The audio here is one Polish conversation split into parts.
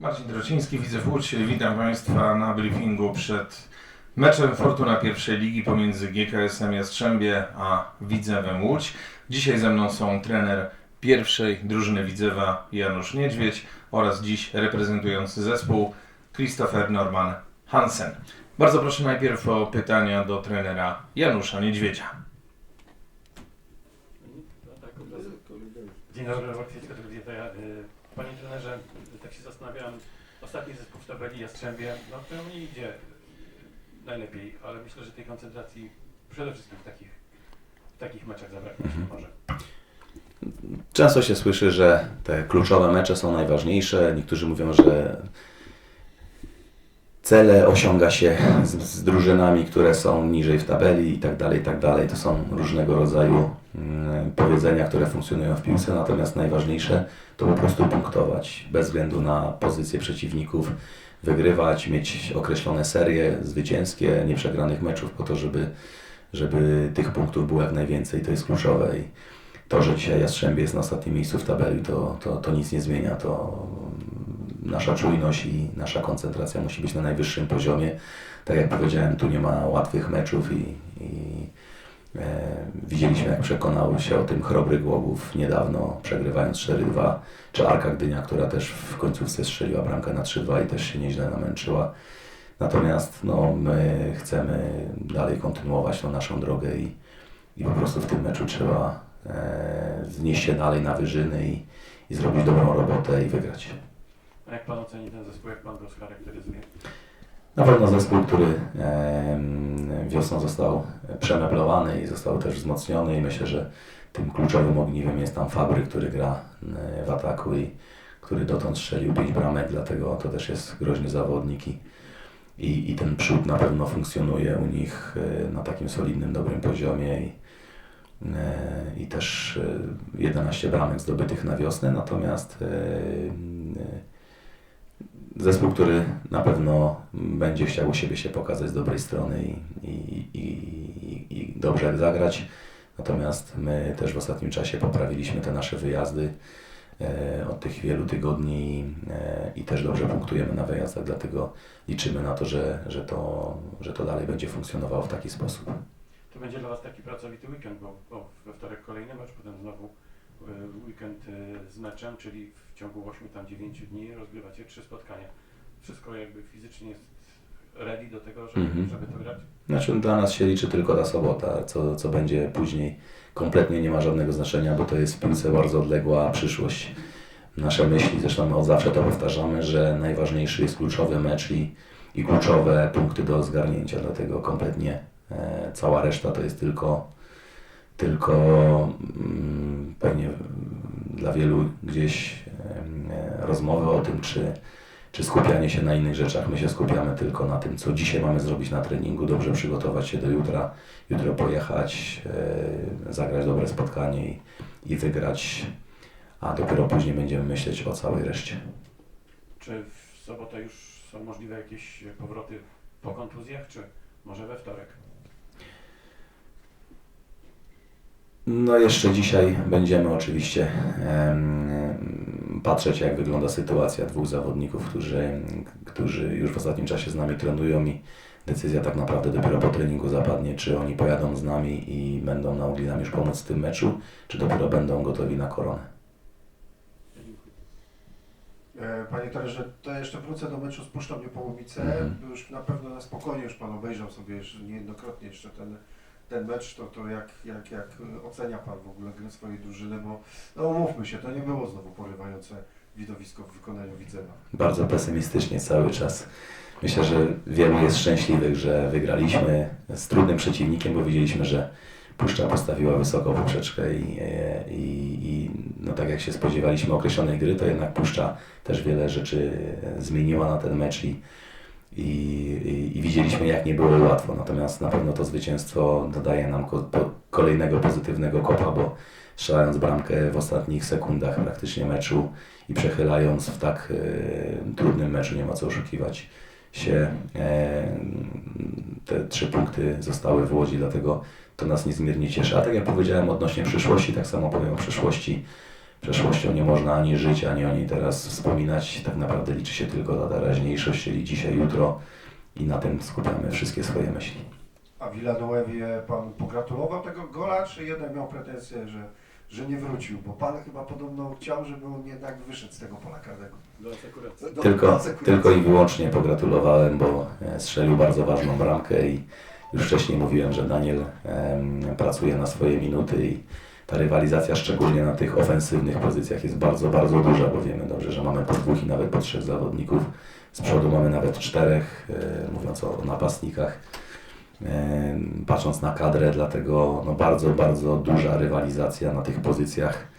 Marcin Drociński, Widzew Łódź. Witam Państwa na briefingu przed meczem Fortuna pierwszej ligi pomiędzy GKS-em Jastrzębie a Widzewem Łódź. Dzisiaj ze mną są trener pierwszej drużyny Widzewa Janusz Niedźwiedź oraz dziś reprezentujący zespół Christopher Norman Hansen. Bardzo proszę najpierw o pytania do trenera Janusza Niedźwiedzia. Dzień dobry, Wojciech Panie trenerze, tak się zastanawiałem, ostatni zespół w tabeli Jastrzębie, no to nie idzie najlepiej, ale myślę, że tej koncentracji przede wszystkim w takich, w takich meczach zabraknie się może. Często się słyszy, że te kluczowe mecze są najważniejsze. Niektórzy mówią, że cele osiąga się z, z drużynami, które są niżej w tabeli i tak dalej, i tak dalej. To są różnego rodzaju mm, powiedzenia, które funkcjonują w piłce, natomiast najważniejsze to po prostu punktować, bez względu na pozycję przeciwników, wygrywać, mieć określone serie zwycięskie, nieprzegranych meczów po to, żeby, żeby tych punktów było jak najwięcej. To jest kluczowe. I, to, że dzisiaj Jastrzębie jest na ostatnim miejscu w tabeli, to, to, to nic nie zmienia. To nasza czujność i nasza koncentracja musi być na najwyższym poziomie. Tak jak powiedziałem, tu nie ma łatwych meczów i, i e, widzieliśmy, jak przekonał się o tym Chrobry Głogów niedawno, przegrywając 4-2, czy Arka Gdynia, która też w końcówce strzeliła bramkę na 3-2 i też się nieźle namęczyła. Natomiast no, my chcemy dalej kontynuować tą naszą drogę i, i po prostu w tym meczu trzeba e, znieść się dalej na wyżyny i, i zrobić dobrą robotę i wygrać. A jak Pan oceni ten zespół, jak Pan go scharakteryzuje? Na pewno zespół, który wiosną został przemeblowany i został też wzmocniony i myślę, że tym kluczowym ogniwem jest tam Fabry, który gra e, w ataku i który dotąd strzelił 5 bramek, dlatego to też jest groźny zawodnik i, i, i ten przód na pewno funkcjonuje u nich e, na takim solidnym, dobrym poziomie i, e, i też e, 11 bramek zdobytych na wiosnę, natomiast e, e, zespół, który na pewno będzie chciał u siebie się pokazać z dobrej strony i, i, i, i dobrze zagrać. Natomiast my też w ostatnim czasie poprawiliśmy te nasze wyjazdy e, od tych wielu tygodni e, i też dobrze punktujemy na wyjazdach, dlatego liczymy na to, że, że, to, że to dalej będzie funkcjonowało w taki sposób. To będzie dla Was taki pracowity weekend, bo, bo we wtorek kolejny mecz, potem znowu weekend y, z meczem, czyli w ciągu 8 tam 9 dni rozgrywacie trzy spotkania. Wszystko jakby fizycznie jest ready do tego, żeby, Mhm. żeby to grać? Znaczy dla nas się liczy tylko ta sobota, co, co będzie później kompletnie nie ma żadnego znaczenia, bo to jest w piłce bardzo odległa przyszłość. Nasze myśli, zresztą my od zawsze to powtarzamy, że najważniejszy jest kluczowy mecz i, i kluczowe punkty do zgarnięcia, dlatego kompletnie e, cała reszta to jest tylko, tylko mm, pewnie dla wielu gdzieś rozmowy o tym, czy, czy skupianie się na innych rzeczach. My się skupiamy tylko na tym, co dzisiaj mamy zrobić na treningu, dobrze przygotować się do jutra, jutro pojechać, zagrać dobre spotkanie i, i wygrać, a dopiero później będziemy myśleć o całej reszcie. Czy w sobotę już są możliwe jakieś powroty po kontuzjach, czy może we wtorek? No jeszcze dzisiaj będziemy oczywiście patrzeć jak wygląda sytuacja dwóch zawodników, którzy, którzy już w ostatnim czasie z nami trenują i decyzja tak naprawdę dopiero po treningu zapadnie, czy oni pojadą z nami i będą mogli nam już pomóc w tym meczu, czy dopiero będą gotowi na koronę. E, Panie trenerze, to jeszcze wrócę do meczu z Puszczą Niepołomice. Mhm. Już na pewno na spokojnie już Pan obejrzał sobie jeszcze niejednokrotnie jeszcze ten, ten mecz, to, to jak, jak, jak ocenia Pan w ogóle grę swojej drużyny, bo no umówmy się, to nie było znowu porywające widowisko w wykonaniu Widzewa. Bardzo pesymistycznie cały czas. Myślę, że wielu jest szczęśliwych, że wygraliśmy z trudnym przeciwnikiem, bo widzieliśmy, że Puszcza postawiła wysoko poprzeczkę i, i, i no tak jak się spodziewaliśmy określonej gry, to jednak Puszcza też wiele rzeczy zmieniła na ten mecz i, i, i, i widzieliśmy jak nie było łatwo. Natomiast na pewno to zwycięstwo dodaje nam ko, po, kolejnego pozytywnego kopa, bo strzelając bramkę w ostatnich sekundach praktycznie meczu i przechylając w tak e, trudnym meczu, nie ma co oszukiwać się, e, te trzy punkty zostały w Łodzi, dlatego to nas niezmiernie cieszy. A tak jak powiedziałem odnośnie przyszłości, tak samo powiem o przyszłości przeszłością nie można ani żyć, ani o niej teraz wspominać. Tak naprawdę liczy się tylko ta teraźniejszość, czyli dzisiaj, jutro i na tym skupiamy wszystkie swoje myśli. A Villanuevie pan pogratulował tego gola, czy jednak miał pretensje, że, że nie wrócił? Bo pan chyba podobno chciał, żeby on jednak wyszedł z tego pola karnego. Do Tylko, do tylko i wyłącznie pogratulowałem, bo e, strzelił bardzo ważną bramkę i już wcześniej mówiłem, że Daniel em, pracuje na swoje minuty i ta rywalizacja szczególnie na tych ofensywnych pozycjach jest bardzo, bardzo duża, bo wiemy dobrze, że mamy po dwóch i nawet po trzech zawodników. Z przodu mamy nawet czterech, e, mówiąc o napastnikach. E, Patrząc na kadrę, dlatego no bardzo, bardzo duża rywalizacja na tych pozycjach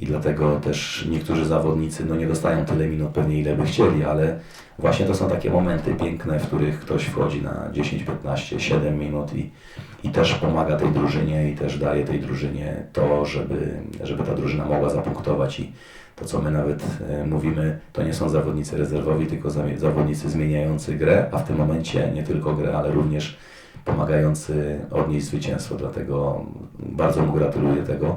i dlatego też niektórzy zawodnicy no nie dostają tyle minut pewnie ile by chcieli, ale właśnie to są takie momenty piękne, w których ktoś wchodzi na 10, 15, 7 minut i, i też pomaga tej drużynie i też daje tej drużynie to, żeby, żeby ta drużyna mogła zapunktować i to co my nawet e, mówimy, to nie są zawodnicy rezerwowi, tylko zawodnicy zmieniający grę, a w tym momencie nie tylko grę, ale również pomagający odnieść zwycięstwo, dlatego bardzo mu gratuluję tego.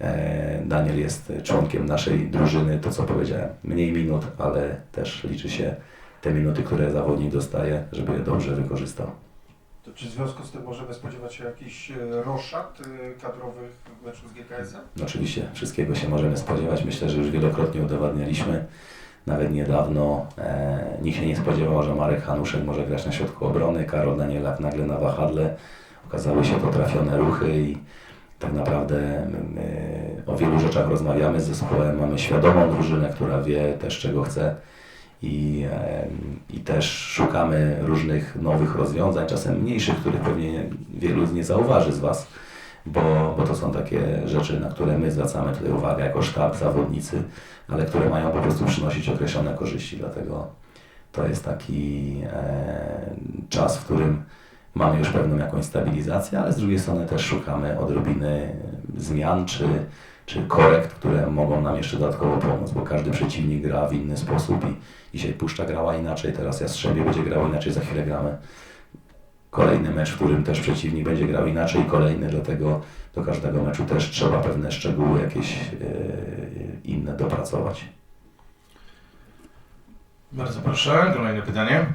E, Daniel jest członkiem naszej drużyny, to co powiedziałem, mniej minut, ale też liczy się te minuty, które zawodnik dostaje, żeby je dobrze wykorzystał. To czy w związku z tym możemy spodziewać się jakichś e, roszad e, kadrowych w meczu z GKS-em? No Oczywiście wszystkiego się możemy spodziewać. Myślę, że już wielokrotnie udowadnialiśmy, nawet niedawno e, nikt się nie spodziewał, że Marek Hanuszek może grać na środku obrony, Karol Danielak nagle na wahadle. Okazały się to trafione ruchy i tak naprawdę o wielu rzeczach rozmawiamy z zespołem, mamy świadomą drużynę, która wie też czego chce i, i też szukamy różnych nowych rozwiązań, czasem mniejszych, których pewnie wielu nie zauważy z Was, bo, bo to są takie rzeczy, na które my zwracamy tutaj uwagę jako sztab, zawodnicy, ale które mają po prostu przynosić określone korzyści, dlatego to jest taki e, czas, w którym mamy już pewną jakąś stabilizację, ale z drugiej strony też szukamy odrobiny zmian czy, czy korekt, które mogą nam jeszcze dodatkowo pomóc, bo każdy przeciwnik gra w inny sposób i dzisiaj Puszcza grała inaczej, teraz Jastrzębie będzie grał inaczej, za chwilę gramy kolejny mecz, w którym też przeciwnik będzie grał inaczej, kolejny, dlatego do każdego meczu też trzeba pewne szczegóły jakieś e, inne dopracować. Bardzo proszę, kolejne pytanie.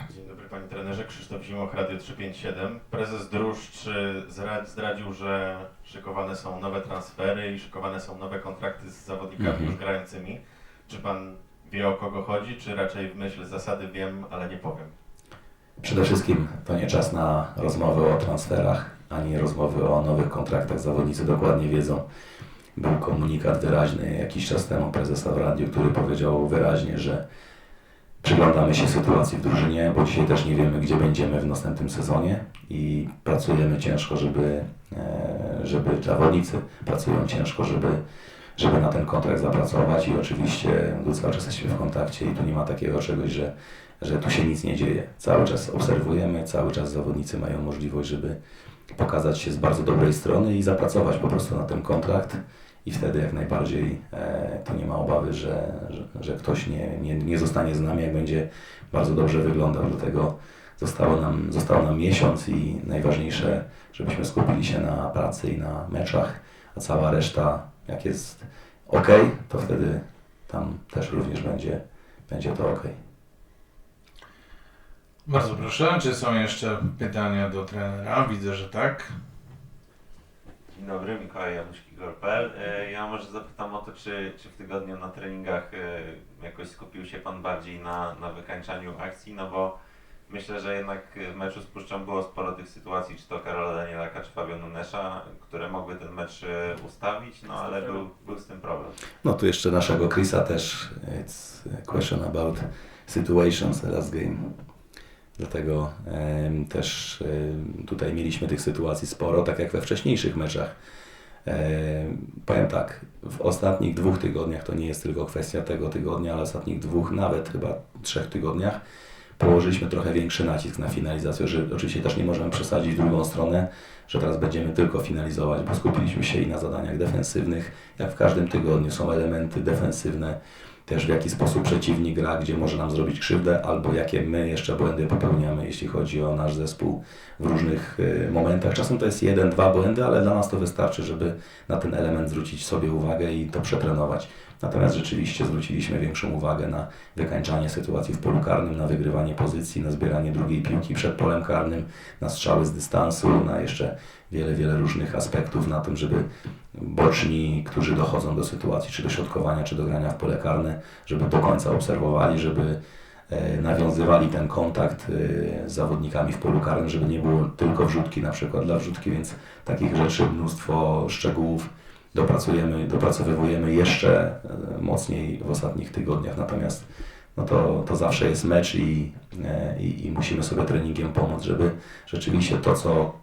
Dobry panie trenerze, Krzysztof Zimoch, Radio 357. Prezes Druszcz zdradził, że szykowane są nowe transfery i szykowane są nowe kontrakty z zawodnikami Mhm. już grającymi. Czy pan wie o kogo chodzi, czy raczej w myśl zasady wiem, ale nie powiem? Przede wszystkim to nie czas na rozmowy o transferach, ani rozmowy o nowych kontraktach. Zawodnicy dokładnie wiedzą. Był komunikat wyraźny jakiś czas temu prezesa w radiu, który powiedział wyraźnie, że przyglądamy się sytuacji w drużynie, bo dzisiaj też nie wiemy, gdzie będziemy w następnym sezonie i pracujemy ciężko, żeby, e, żeby zawodnicy pracują ciężko, żeby, żeby na ten kontrakt zapracować i oczywiście no, cały czas jesteśmy w kontakcie i tu nie ma takiego czegoś, że że tu się nic nie dzieje. Cały czas obserwujemy, cały czas zawodnicy mają możliwość, żeby pokazać się z bardzo dobrej strony i zapracować po prostu na ten kontrakt i wtedy jak najbardziej e, to nie ma obawy, że, że, że ktoś nie, nie, nie zostanie z nami, jak będzie bardzo dobrze wyglądał. Dlatego zostało nam, został nam miesiąc i najważniejsze, żebyśmy skupili się na pracy i na meczach, a cała reszta, jak jest ok, to wtedy tam też również będzie, będzie to ok. Bardzo proszę, czy są jeszcze pytania do trenera? Widzę, że tak. Dzień dobry, Mikołaj Januszki, Gorpel. E, Ja może zapytam o to, czy, czy w tygodniu na treningach e, jakoś skupił się Pan bardziej na, na wykańczaniu akcji, no bo myślę, że jednak w meczu z Puszczą było sporo tych sytuacji, czy to Karola Danielaka, czy Fabio Nunesza, które mogły ten mecz e, ustawić, no ale był, był z tym problem. No tu jeszcze naszego Chrisa też. It's a question about situations last game. Dlatego też tutaj mieliśmy tych sytuacji sporo, tak jak we wcześniejszych meczach. Em, powiem tak, w ostatnich dwóch tygodniach, to nie jest tylko kwestia tego tygodnia, ale ostatnich dwóch, nawet chyba trzech tygodniach, położyliśmy trochę większy nacisk na finalizację, że oczywiście też nie możemy przesadzić w drugą stronę, że teraz będziemy tylko finalizować, bo skupiliśmy się i na zadaniach defensywnych, jak w każdym tygodniu są elementy defensywne, też w jaki sposób przeciwnik gra, gdzie może nam zrobić krzywdę, albo jakie my jeszcze błędy popełniamy, jeśli chodzi o nasz zespół w różnych y, momentach. Czasem to jest jeden, dwa błędy, ale dla nas to wystarczy, żeby na ten element zwrócić sobie uwagę i to przetrenować. Natomiast rzeczywiście zwróciliśmy większą uwagę na wykańczanie sytuacji w polu karnym, na wygrywanie pozycji, na zbieranie drugiej piłki przed polem karnym, na strzały z dystansu, na jeszcze wiele, wiele różnych aspektów na tym, żeby boczni, którzy dochodzą do sytuacji, czy do środkowania, czy do grania w pole karne, żeby do końca obserwowali, żeby e, nawiązywali ten kontakt e, z zawodnikami w polu karnym, żeby nie było tylko wrzutki na przykład dla wrzutki, więc takich rzeczy, mnóstwo szczegółów dopracujemy, dopracowywujemy jeszcze e, mocniej w ostatnich tygodniach, natomiast no to, to zawsze jest mecz i, e, i, i musimy sobie treningiem pomóc, żeby rzeczywiście to, co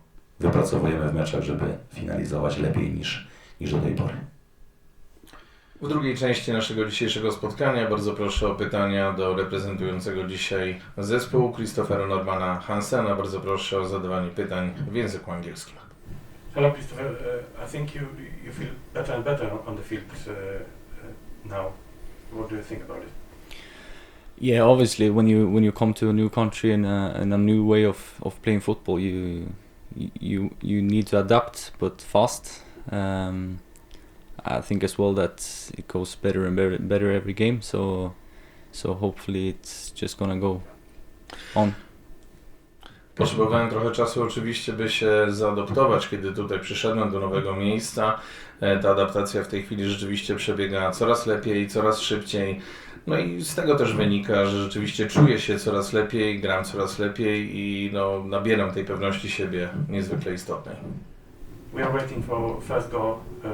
wypracowujemy w meczach, żeby finalizować lepiej niż, niż do tej pory. W drugiej części naszego dzisiejszego spotkania bardzo proszę o pytania do reprezentującego dzisiaj zespołu Christophera Normana Hansena. Bardzo proszę o zadawanie pytań w języku angielskim. Hello, Christopher. Uh, I think you you feel better and better on the field uh, uh, now. What do you think about it? Yeah, obviously, when you when you come to a new country and a, and a new way of, of playing football, you you you need to adapt, but fast. Um, I think as well that it goes better and better, better every game. So so hopefully it's just gonna go on. Potrzebowałem trochę czasu oczywiście, by się zaadoptować, kiedy tutaj przyszedłem do nowego miejsca. E, Ta adaptacja w tej chwili rzeczywiście przebiega coraz lepiej, coraz szybciej. No i z tego też wynika, że rzeczywiście czuję się coraz lepiej, gram coraz lepiej i no, nabieram tej pewności siebie niezwykle istotnej. We are waiting for first goal. Uh,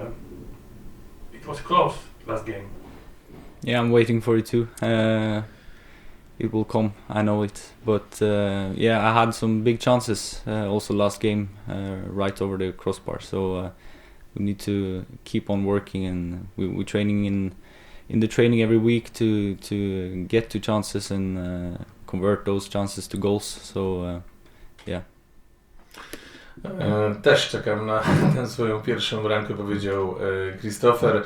it was close last game. Yeah, I'm waiting for it too. Uh, it will come, I know it. But uh, yeah, I had some big chances uh, also last game, uh, right over the crossbar. So uh, we need to keep on working, and we, we're training in in the training every week to to get to chances and uh, convert those chances to goals. So uh, yeah. Też czekam na swoją pierwszą bramkę, powiedział Christopher.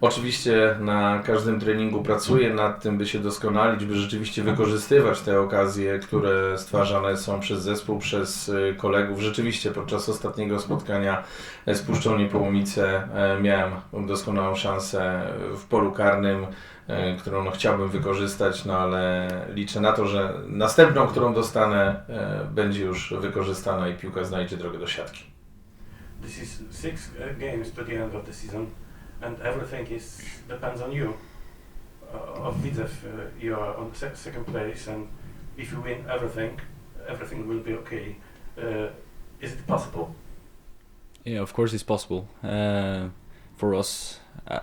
Oczywiście na każdym treningu pracuję nad tym, by się doskonalić, by rzeczywiście wykorzystywać te okazje, które stwarzane są przez zespół, przez e, kolegów. Rzeczywiście podczas ostatniego spotkania e, z Puszczą Niepołomice e, miałem doskonałą szansę w polu karnym, e, którą no, chciałbym wykorzystać, no ale liczę na to, że następną, którą dostanę, e, będzie już wykorzystana i piłka znajdzie drogę do siatki. This is six games to the end of the season, and everything is depends on you. Uh, of Widzew, uh, you are on se- second place, and if you win everything, everything will be okay. Uh, is it possible? Yeah, of course it's possible. Uh, for us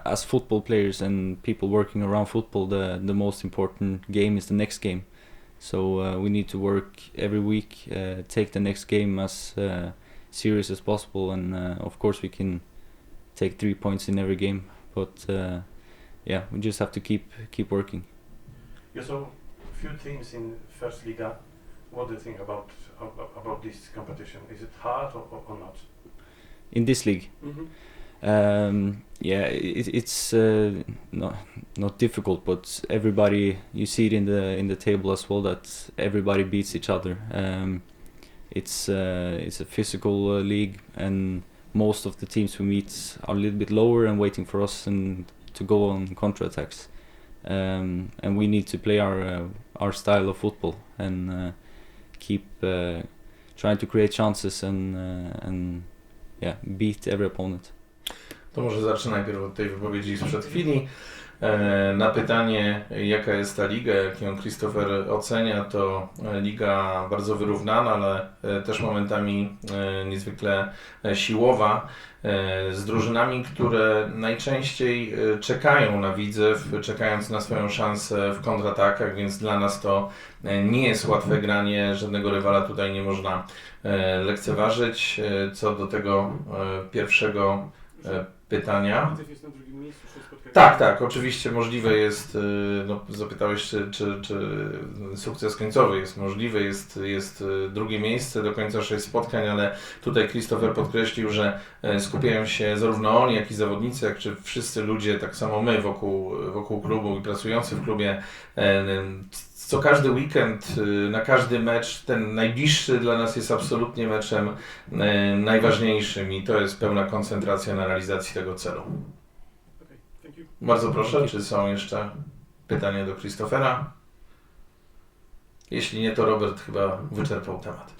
as football players and people working around football, the the most important game is the next game. So uh, we need to work every week, uh, take the next game as serious as possible, and of course we can take three points in every game. But uh, yeah, we just have to keep keep working. You saw few teams in First Liga. What do you think about about, this competition? Is it hard or, or, not? In this league, Mm-hmm. Um, yeah, it, it's uh, not not difficult, but everybody you see it in the in the table as well that everybody beats each other. Um, it's uh, it's a physical uh, league, and most of the teams we meet are a little bit lower and waiting for us and to go on counter attacks. Um, and we need to play our uh, our style of football and uh, keep uh, trying to create chances and uh, and yeah beat every opponent. To może zacznę najpierw od tej wypowiedzi sprzed chwili. E, Na pytanie, jaka jest ta liga, jak ją Christopher ocenia, to e, liga bardzo wyrównana, ale e, też momentami niezwykle siłowa, z drużynami, które najczęściej czekają na widzew, czekając na swoją szansę w kontratakach, więc dla nas to nie jest łatwe granie, żadnego rywala tutaj nie można lekceważyć. Co do tego pierwszego pytania. Tak, tak, oczywiście możliwe jest, y, no, zapytałeś, czy, czy, czy sukces końcowy jest możliwy, jest, jest y, drugie miejsce do końca sześć spotkań, ale tutaj Christopher podkreślił, że e, skupiają się zarówno oni, jak i zawodnicy, jak czy wszyscy ludzie, tak samo my wokół, wokół klubu i pracujący w klubie, e, co każdy weekend, y, na każdy mecz, ten najbliższy dla nas jest absolutnie meczem e, najważniejszym i to jest pełna koncentracja na realizacji tego celu. Bardzo proszę, czy są jeszcze pytania do Christophera? Jeśli nie, to Robert chyba wyczerpał temat.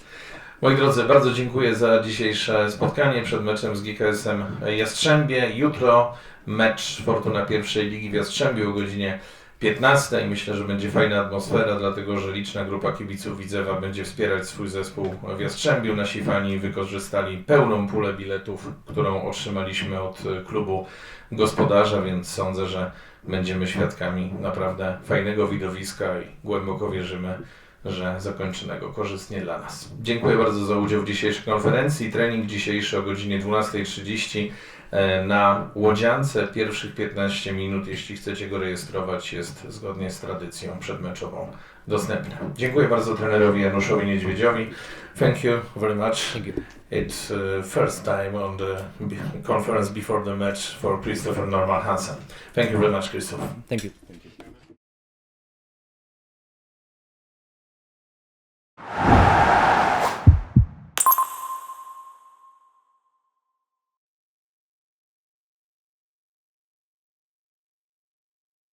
Moi drodzy, bardzo dziękuję za dzisiejsze spotkanie przed meczem z GKS-em Jastrzębie. Jutro mecz Fortuna pierwszej ligi w Jastrzębiu o godzinie 15 i myślę, że będzie fajna atmosfera, dlatego że liczna grupa kibiców Widzewa będzie wspierać swój zespół w Jastrzębiu. Nasi fani wykorzystali pełną pulę biletów, którą otrzymaliśmy od e, klubu gospodarza, więc sądzę, że będziemy świadkami naprawdę fajnego widowiska i głęboko wierzymy, że zakończonego korzystnie dla nas. Dziękuję bardzo za udział w dzisiejszej konferencji. Trening dzisiejszy o godzinie 12.30 e, na Łodziance. Pierwszych 15 minut, jeśli chcecie go rejestrować, jest zgodnie z tradycją przedmeczową dostępne. Dziękuję bardzo trenerowi Januszowi Niedźwiedziowi. Thank you very much. Thank you. It's uh, first time on the conference before the match for Christopher Norman Hansen. Thank you very much, Christopher. Thank you.